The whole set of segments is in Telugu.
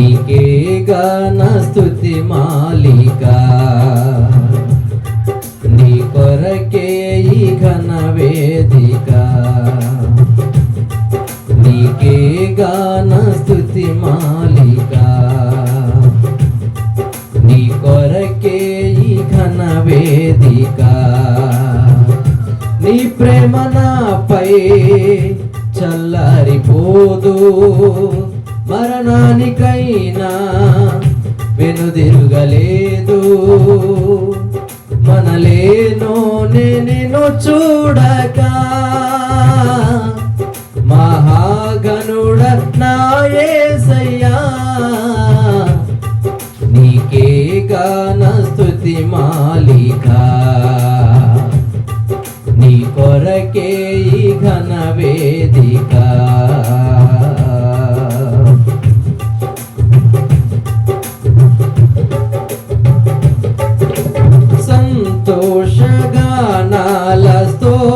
నీకే గాన స్థుతి మాలిక? నీ కొరకే ఈ ఘన వేదిక. నీకే గాన స్థుతి మాలిక? నీ కొరకే ఈ ఘన వేదిక. నీ ప్రేమ నాపై చల్లారిపోదు. మరణానికైనా వెనుదిరుగలేదు. మనలేనో నేను చూడక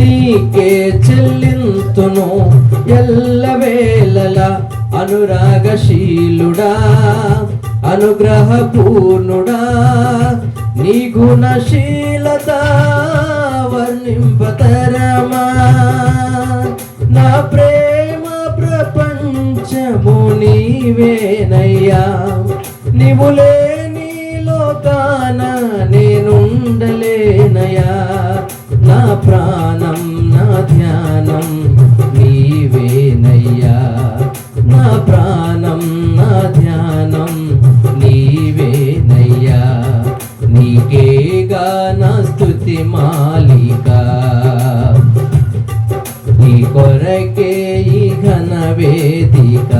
నీకే చెల్లింతును ఎల్లవేళల అనురాగశీలుడా అనుగ్రహపూర్ణుడా. నీ గుణశీలత వర్ణింపతరమా. నా ప్రేమ ప్రపంచము నీవేనయ్యా. నీవు లేని లోకాన నేనుండలేనయా నా ప్రాణం నా ధ్యానం నీవేనయ్యా. నా ప్రాణం నా ధ్యానం నీవేనయ్యా. నీకేగా నా స్థుతి మాలిక. నీ కొరకే ఈ ఘన వేదిక.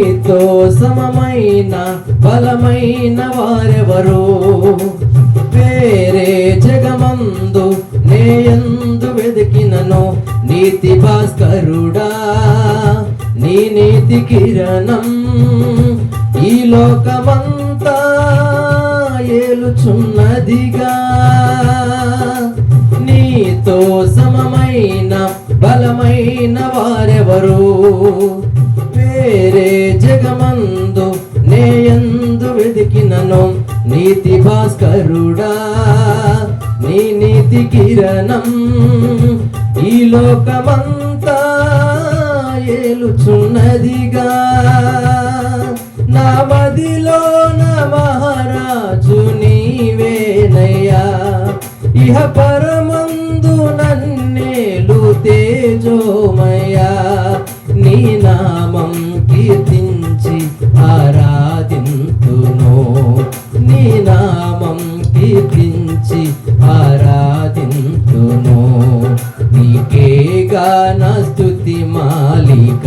నీతో సమమైన బలమైన వారెవరు? వేరే జగమందు నేయందు వెతికినను నీతి భాస్కరుడా నీ నీతి కిరణం ఈ లోకమంతా ఏలుచున్నదిగా. నీతో సమమైన బలమైన వారెవరు? వెతికినను నీతి భాస్కరుడా నీ నీతి కిరణం ఈ లోకమంతా ఏలుచున్నదిగా. నా మదిలో నా మహారాజు నీవేనయ్యా ఇహ పరమందు నన్నేలు తేజోమయ్యా నీ నామం కీర్తించి నీకేగా నా స్థుతి మాలిక.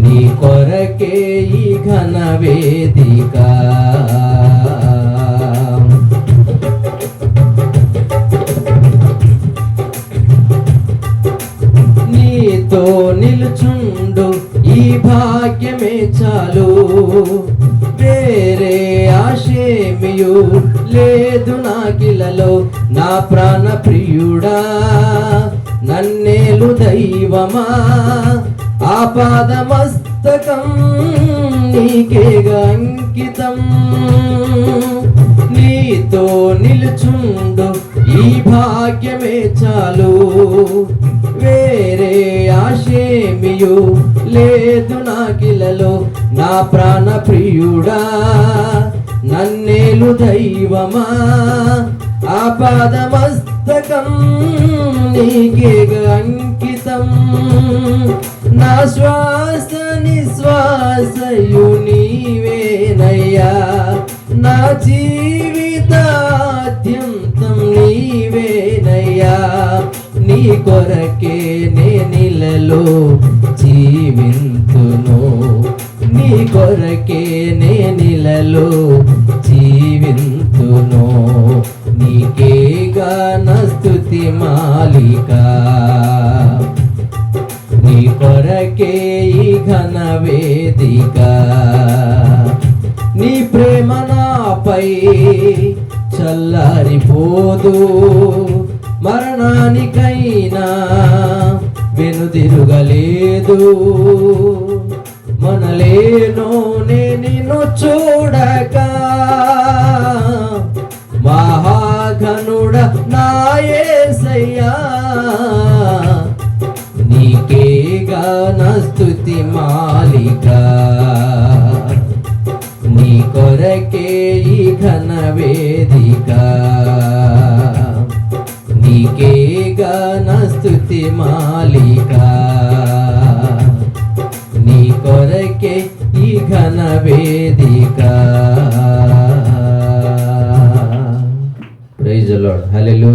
నీ కొరకే ఈ ఘన వేదిక. నీతో నిలుచుండు ఈ భాగ్యమే చాలు. వేరే ఆశేమియు లేదు నాకిలలో నా ప్రాణ ప్రియుడా నన్నేలు దైవమా? ఆపాదమస్తకం నీకేగా అంకితం నీతో నిలుచుండు ఈ భాగ్యమే చాలు. వేరే ఆశేమియు లేదు నాకిలలో నా ప్రాణ ప్రియుడా నన్నేలు దైవమా? ఆ పాదమస్తకం నీకే అంకితం. నా శ్వాస నిశ్వాసయు నీవేనయ్యా. నా జీవితాద్యంతం నీవేనయ్యా. నీ కొరకే నే నిలలో జీవింతును కొరకే నేనిలలో జీవింతును. నీకే గాన స్తుతి మాలిక. నీ కొరకే ఈ ఘన వేదిక. నీ ప్రేమ నాపై చల్లారిపోదు. మరణానికైనా వెనుదిరుగలేదు. మనలేను నిన్ను చూడక. మహాఘనుడ నాయసయ్యా నీకే గాన స్తుతి మాలిక. నీ కొరకే ఈ ఘన వేదిక. నీకే గాన స్తుతి మాలిక. Aleluya.